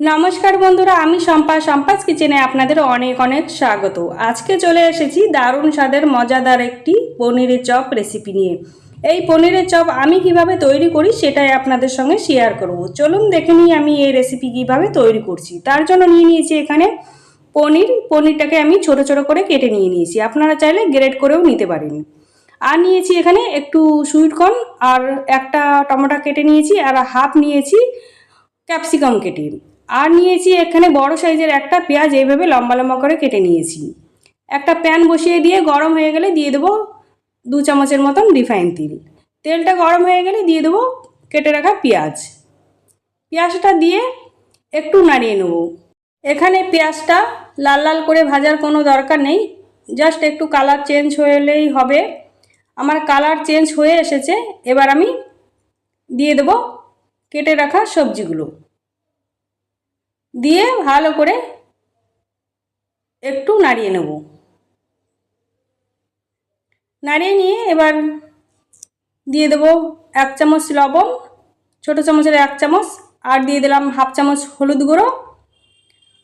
নমস্কার বন্ধুরা, আমি শম্পা। শম্পাস কিচেনে আপনাদের অনেক অনেক স্বাগত। আজকে চলে এসেছি দারুণ স্বাদের, মজাদার একটি পনিরের চপ রেসিপি নিয়ে। এই পনিরের চপ আমি কীভাবে তৈরি করি সেটাই আপনাদের সঙ্গে শেয়ার করব। চলুন দেখে নিই আমি এই রেসিপি কীভাবে তৈরি করছি। তার জন্য নিয়ে নিয়েছি এখানে পনির। পনিরটাকে আমি ছোট ছোট করে কেটে নিয়ে নিয়েছি। আপনারা চাইলে গ্রেড করেও নিতে পারেন। আর নিয়েছি এখানে একটু সুইট কর্ন আর একটা টমেটো কেটে নিয়েছি আর হাফ নিয়েছি ক্যাপসিকাম কেটে। আর নিয়েছি এখানে বড় সাইজের একটা পেঁয়াজ, এইভাবে লম্বা লম্বা করে কেটে নিয়েছি। একটা প্যান বসিয়ে দিয়ে গরম হয়ে গেলে দিয়ে দেবো দু চামচের মতন রিফাইন তেল। তেলটা গরম হয়ে গেলে দিয়ে দেবো কেটে রাখা পেঁয়াজ। পেঁয়াজটা দিয়ে একটু নাড়িয়ে নেব। এখানে পেঁয়াজটা লাল লাল করে ভাজার কোনো দরকার নেই। জাস্ট একটু কালার চেঞ্জ হলেই হবে। আমার কালার চেঞ্জ হয়ে এসেছে। এবার আমি দিয়ে দেবো কেটে রাখা সবজিগুলো। দিয়ে ভালো করে একটু নাড়িয়ে নেব। নাড়িয়ে নিয়ে এবার দিয়ে দেবো এক চামচ লবণ, ছোটো চামচের এক চামচ, আর দিয়ে দিলাম হাফ চামচ হলুদ গুঁড়ো,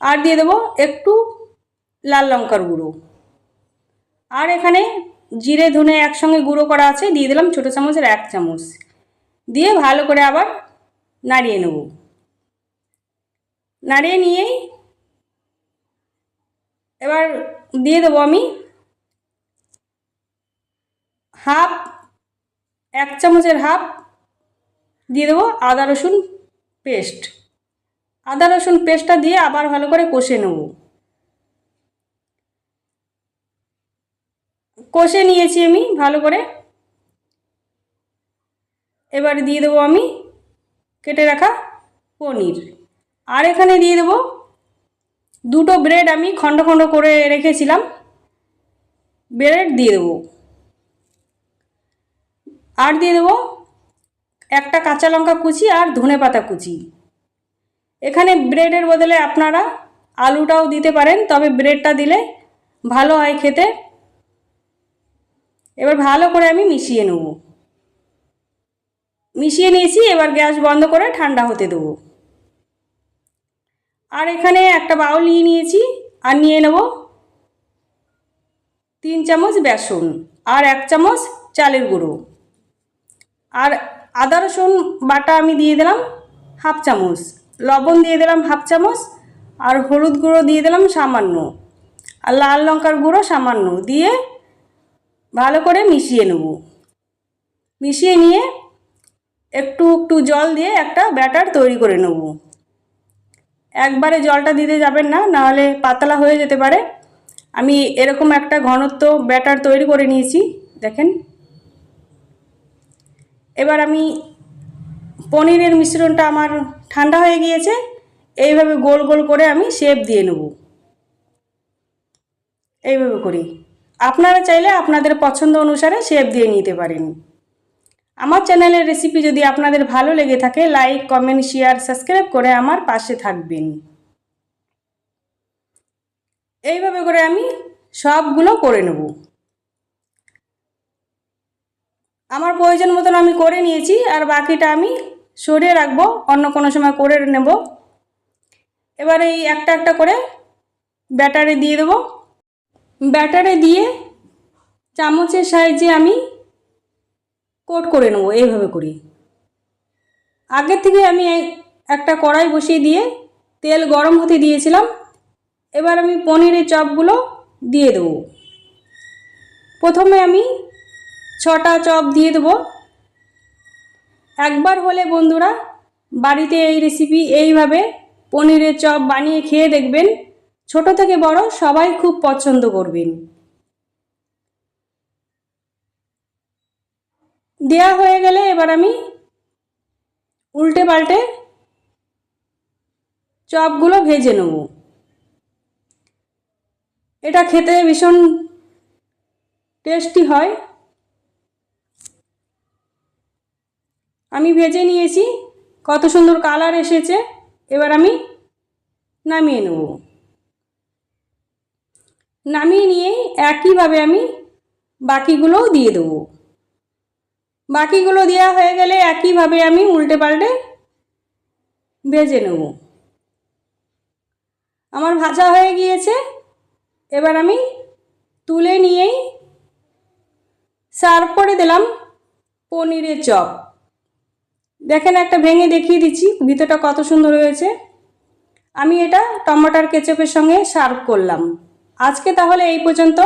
আর দিয়ে দেবো একটু লাল লঙ্কার গুঁড়ো। আর এখানে জিরে, ধনে একসঙ্গে গুঁড়ো করা আছে, দিয়ে দিলাম ছোটো চামচের এক চামচ। দিয়ে ভালো করে আবার নাড়িয়ে নেব। নাড়িয়ে নিয়েই এবার দিয়ে দেবো আমি হাফ, এক চামচের হাফ দিয়ে দেবো আদা রসুন পেস্ট। আদা রসুন পেস্টটা দিয়ে আবার ভালো করে কষে নেব। কষে নিয়েছি আমি ভালো করে। এবার দিয়ে দেবো আমি কেটে রাখা পনির। আর এখানে দিয়ে দেবো দুটো ব্রেড আমি খণ্ড খণ্ড করে রেখেছিলাম। ব্রেড দিয়ে দেবো। আর দিয়ে দেবো একটা কাঁচা লঙ্কা কুচি আর ধনে পাতা কুচি। এখানে ব্রেডের বদলে আপনারা আলুটাও দিতে পারেন, তবে ব্রেডটা দিলে ভালো হয় খেতে। এবার ভালো করে আমি মিশিয়ে নেব। মিশিয়ে নিয়েছি, এবার গ্যাস বন্ধ করে ঠান্ডা হতে দেবো। আর এখানে একটা বাউল নিয়ে নিয়েছি আর নিয়ে নেব তিন চামচ বেসন আর এক চামচ চালের গুঁড়ো। আর আদা, রসুন বাটা আমি দিয়ে দিলাম হাফ চামচ, লবণ দিয়ে দিলাম হাফ চামচ আর হলুদ গুঁড়ো দিয়ে দিলাম সামান্য আর লাল লঙ্কার গুঁড়ো সামান্য দিয়ে ভালো করে মিশিয়ে নেব। মিশিয়ে নিয়ে একটু একটু জল দিয়ে একটা ব্যাটার তৈরি করে নেব। একবারে জলটা দিতে যাবেন না, নাহলে পাতলা হয়ে যেতে পারে। আমি এরকম একটা ঘনত্ব ব্যাটার তৈরি করে নিয়েছি, দেখেন। এবার আমি পনিরের মিশ্রণটা আমার ঠান্ডা হয়ে গিয়েছে, এইভাবে গোল গোল করে আমি শেপ দিয়ে নেব। এইভাবে করি। আপনারা চাইলে আপনাদের পছন্দ অনুসারে শেপ দিয়ে নিতে পারেন। আমার চ্যানেলের রেসিপি যদি আপনাদের ভালো লেগে থাকে লাইক কমেন্ট শেয়ার সাবস্ক্রাইব করে আমার পাশে থাকবেন। এইভাবে করে আমি সবগুলো করে নেব। আমার প্রয়োজন মতন আমি করে নিয়েছি, আর বাকিটা আমি সরিয়ে রাখব, অন্য কোনো সময় করে নেব। এবার এই একটা একটা করে ব্যাটারে দিয়ে দেবো। ব্যাটারে দিয়ে চামচের সাহায্যে আমি কোট করে নেব, এইভাবে করি। আগের থেকে আমি একটা কড়াই বসিয়ে দিয়ে তেল গরম হতে দিয়েছিলাম। এবার আমি পনিরের চপগুলো দিয়ে দেবো। প্রথমে আমি ছটা চপ দিয়ে দেবো। একবার হলে বন্ধুরা, বাড়িতে এই রেসিপি এইভাবে পনিরের চপ বানিয়ে খেয়ে দেখবেন। ছোট থেকে বড় সবাই খুব পছন্দ করবেন। দেয়া হয়ে গেলে এবার আমি উল্টে পাল্টে চপগুলো ভেজে নেব। এটা খেতে ভীষণ টেস্টি হয়। আমি ভেজে নিয়েছি, কত সুন্দর কালার এসেছে, এবার আমি নামিয়ে নেব। নামিয়ে নিয়ে একইভাবে আমি বাকিগুলোও দিয়ে দেবো। বাকিগুলো দেওয়া হয়ে গেলে একইভাবে আমি উল্টে পাল্টে ভেজে নেব। আমার ভাজা হয়ে গিয়েছে। এবার আমি তুলে নিয়েই সার্ভ করে দিলাম পনিরের চপ। দেখেন একটা ভেঙে দেখিয়ে দিচ্ছি, ভিতরটা কত সুন্দর হয়েছে। আমি এটা টমাটার কেচাপের সঙ্গে সার্ভ করলাম। আজকে তাহলে এই পর্যন্ত।